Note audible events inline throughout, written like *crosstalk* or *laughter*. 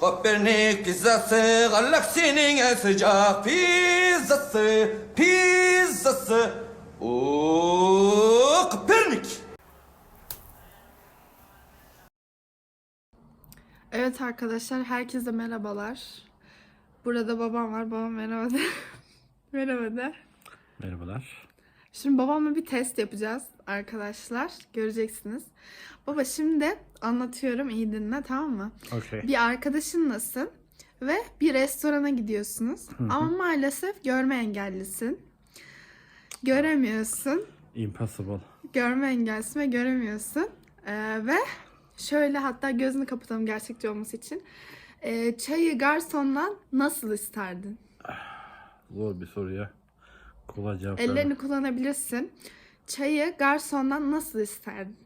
Kopernik pizzası galaksinin en sıcak pizzası pizzası. Oo Kopernik. Evet arkadaşlar herkese merhabalar. Burada babam var. Babam merhaba de. *laughs* merhaba de. Merhabalar. Şimdi babamla bir test yapacağız arkadaşlar. Göreceksiniz. Baba şimdi anlatıyorum iyi dinle tamam mı? Okey. Bir arkadaşınlasın ve bir restorana gidiyorsunuz. Ama maalesef görme engellisin. Göremiyorsun. Impossible. Görme engellisin ve göremiyorsun. Ee, ve şöyle hatta gözünü kapatalım gerçekçi olması için. Ee, çayı garsondan nasıl isterdin? Zor bir soru ya. Kolay cevap Ellerini verme. kullanabilirsin. Çayı garsondan nasıl isterdin?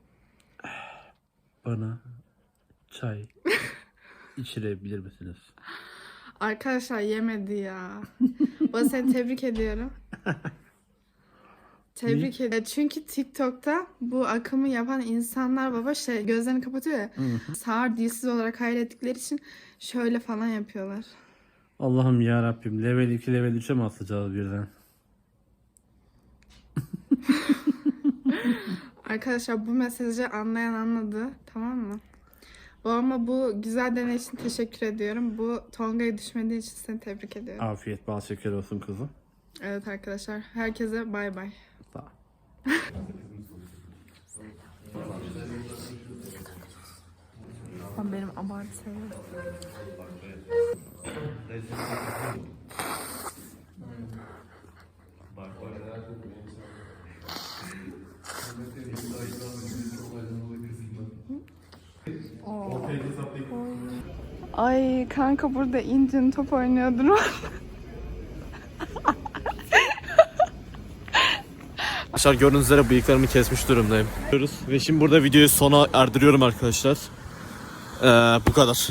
Bana çay *laughs* içirebilir misiniz? Arkadaşlar yemedi ya. Baba seni tebrik ediyorum. *laughs* Tebrik ederim. Çünkü TikTok'ta bu akımı yapan insanlar baba şey gözlerini kapatıyor ya. Sağır dilsiz olarak hayrettikleri için şöyle falan yapıyorlar. Allah'ım ya Rabbim level 2 level 3'e mi atacağız birden? Arkadaşlar bu mesajı anlayan anladı. Tamam mı? Babama bu güzel deney için teşekkür ediyorum. Bu Tonga'ya düşmediği için seni tebrik ediyorum. Afiyet bal şeker olsun kızım. Evet arkadaşlar. Herkese bay bay. Sağ ol. Ben benim abartı seviyorum. Ay kanka burada incin top oynuyordur. Arkadaşlar gördüğünüz üzere bıyıklarımı kesmiş durumdayım. Ve şimdi burada videoyu sona erdiriyorum arkadaşlar. Ee, bu kadar.